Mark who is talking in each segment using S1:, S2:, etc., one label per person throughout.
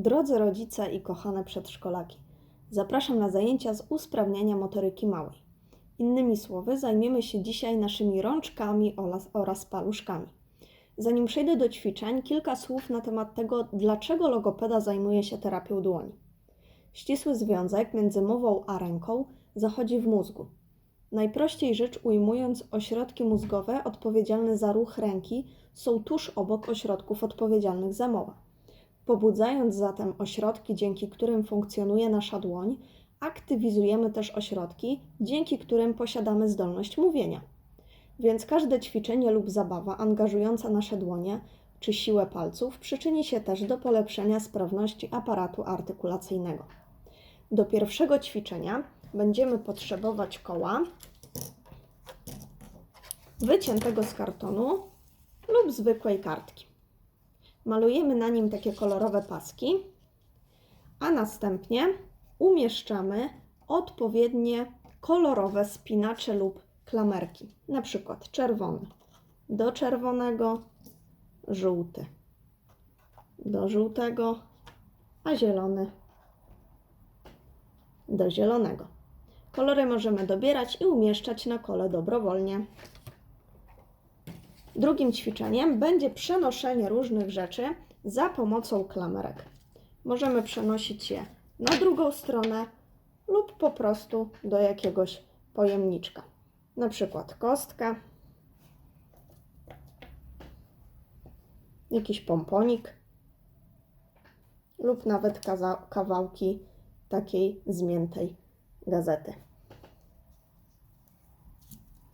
S1: Drodzy rodzice i kochane przedszkolaki, zapraszam na zajęcia z usprawniania motoryki małej. Innymi słowy, zajmiemy się dzisiaj naszymi rączkami oraz, paluszkami. Zanim przejdę do ćwiczeń, kilka słów na temat tego, dlaczego logopeda zajmuje się terapią dłoni. Ścisły związek między mową a ręką zachodzi w mózgu. Najprościej rzecz ujmując, ośrodki mózgowe odpowiedzialne za ruch ręki są tuż obok ośrodków odpowiedzialnych za mowę. Pobudzając zatem ośrodki, dzięki którym funkcjonuje nasza dłoń, aktywizujemy też ośrodki, dzięki którym posiadamy zdolność mówienia. Więc każde ćwiczenie lub zabawa angażująca nasze dłonie czy siłę palców przyczyni się też do polepszenia sprawności aparatu artykulacyjnego. Do pierwszego ćwiczenia będziemy potrzebować koła wyciętego z kartonu lub zwykłej kartki. Malujemy na nim takie kolorowe paski, a następnie umieszczamy odpowiednie kolorowe spinacze lub klamerki, na przykład czerwony do czerwonego, żółty do żółtego, a zielony do zielonego. Kolory możemy dobierać i umieszczać na kole dobrowolnie. Drugim ćwiczeniem będzie przenoszenie różnych rzeczy za pomocą klamerek. Możemy przenosić je na drugą stronę lub po prostu do jakiegoś pojemniczka. Na przykład kostka, jakiś pomponik lub nawet kawałki takiej zmiętej gazety.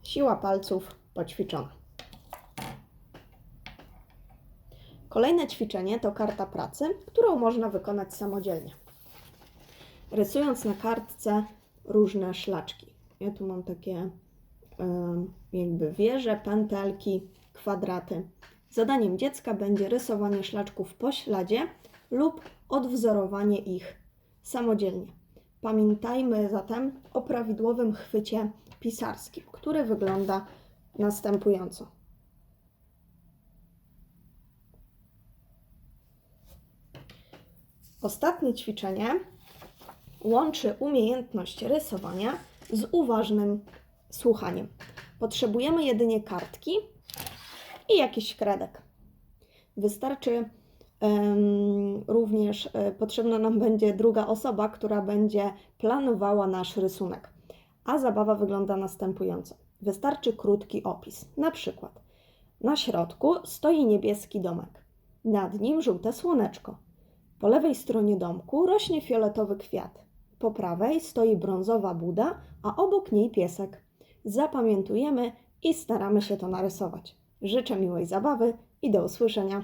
S1: Siła palców poćwiczona. Kolejne ćwiczenie to karta pracy, którą można wykonać samodzielnie. Rysując na kartce różne szlaczki. Ja tu mam takie jakby wieże, pętelki, kwadraty. Zadaniem dziecka będzie rysowanie szlaczków po śladzie lub odwzorowanie ich samodzielnie. Pamiętajmy zatem o prawidłowym chwycie pisarskim, który wygląda następująco. Ostatnie ćwiczenie łączy umiejętność rysowania z uważnym słuchaniem. Potrzebujemy jedynie kartki i jakiś kredek. Wystarczy em, również, e, potrzebna nam będzie druga osoba, która będzie planowała nasz rysunek. A zabawa wygląda następująco. Wystarczy krótki opis. Na przykład na środku stoi niebieski domek. Nad nim żółte słoneczko. Po lewej stronie domku rośnie fioletowy kwiat. Po prawej stoi brązowa Buda, a obok niej piesek. Zapamiętujemy i staramy się to narysować. Życzę miłej zabawy i do usłyszenia.